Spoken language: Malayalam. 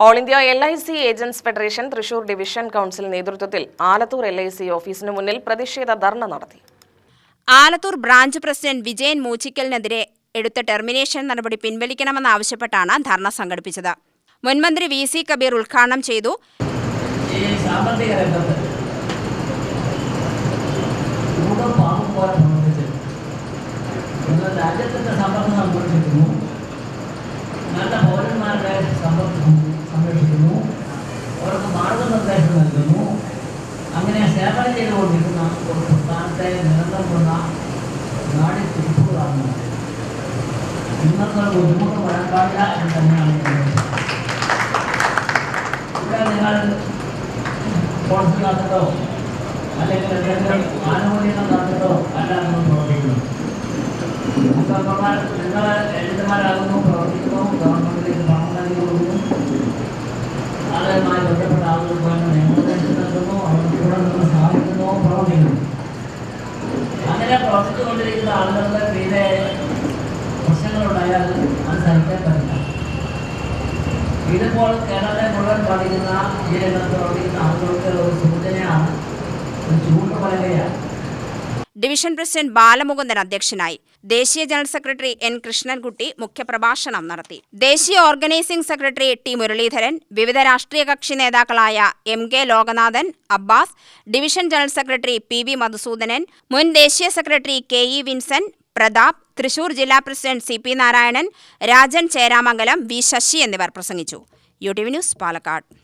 All India L I C agents federation Thrissur division council നേതൃത്വത്തിൽ ആലത്തൂർ എൽ ഐ സി ഓഫീസിന് മുന്നിൽ പ്രതിഷേധ ധർണ നടത്തി. ആലത്തൂർ ബ്രാഞ്ച് പ്രസിഡന്റ് വിജയൻ മൂച്ചിക്കലിനെതിരെ എടുത്ത ടെർമിനേഷൻ നടപടി പിൻവലിക്കണമെന്നാവശ്യപ്പെട്ടാണ് ധർണ സംഘടിപ്പിച്ചത്. മുൻമന്ത്രി വി സി കബീർ ഉദ്ഘാടനം ചെയ്തു. രാജ്യത്തിന്റെ സമ്പർക്കം രംഗത്ത് അങ്ങനെ സേവനം ചെയ്തുകൊണ്ടിരിക്കുന്ന ഒരു പ്രസ്ഥാനത്തെ നിലനിർത്തുന്ന നാടി തിരിച്ചുകളാണ് ഇന്നത്തെ ഒരു ബുദ്ധിമുട്ട് വരാൻ പാടില്ല എന്ന് തന്നെയാണ് എൻ്റെ ഇവിടെ നിങ്ങൾ സ്പോൺസർ കാത്തിട്ടോ അല്ലെങ്കിൽ എന്തെങ്കിലും ആനുകൂല്യങ്ങൾ കാത്തിട്ടോ അല്ല നമ്മൾ പ്രവർത്തിക്കുന്നത് മുഖ്യമന്ത്രിമാർ നിങ്ങൾ എഴുത്തുമാരാകുന്നു പ്രവർത്തിക്കുന്നു ഗവൺമെന്റിലേക്ക് പണം നൽകി കൊടുക്കുന്നു അതുമായി ബന്ധപ്പെട്ട ആളുകൾക്ക് അങ്ങനെ പ്രവർത്തിച്ചുകൊണ്ടിരിക്കുന്ന ആളുകളുടെ മീതെ പ്രശ്നങ്ങളുണ്ടായാൽ അത് സഹിക്കാൻ പറ്റില്ല. ഇതുപോലെ കേരളത്തെ മുഴുവൻ ബാധിക്കുന്ന ഈ രംഗത്ത് പ്രവർത്തിക്കുന്ന ആളുകൾക്ക് ഒരു സൂചനയാണ് ഒരു ചൂണ്ടുപലകയാണ് ഡിവിഷൻ പ്രസിഡന്റ് ബാലമുകുന്ദൻ അധ്യക്ഷനായി. ദേശീയ ജനറൽ സെക്രട്ടറി എൻ. കൃഷ്ണൻകുട്ടി മുഖ്യപ്രഭാഷണം നടത്തി. ദേശീയ ഓർഗനൈസിംഗ് സെക്രട്ടറി ടി. മുരളീധരൻ വിവിധ രാഷ്ട്രീയ കക്ഷി നേതാക്കളായ M. K. Lokanathan Abbas division general secretary P. V. Madhusoodanan മുൻ ദേശീയ secretary K. E. Vinson Pratap Thrissur ജില്ലാ president C. P. Narayanan Rajan Cheramangalam V. Sasi എന്നിവർ പ്രസംഗിച്ചു. U T V news Palakkad.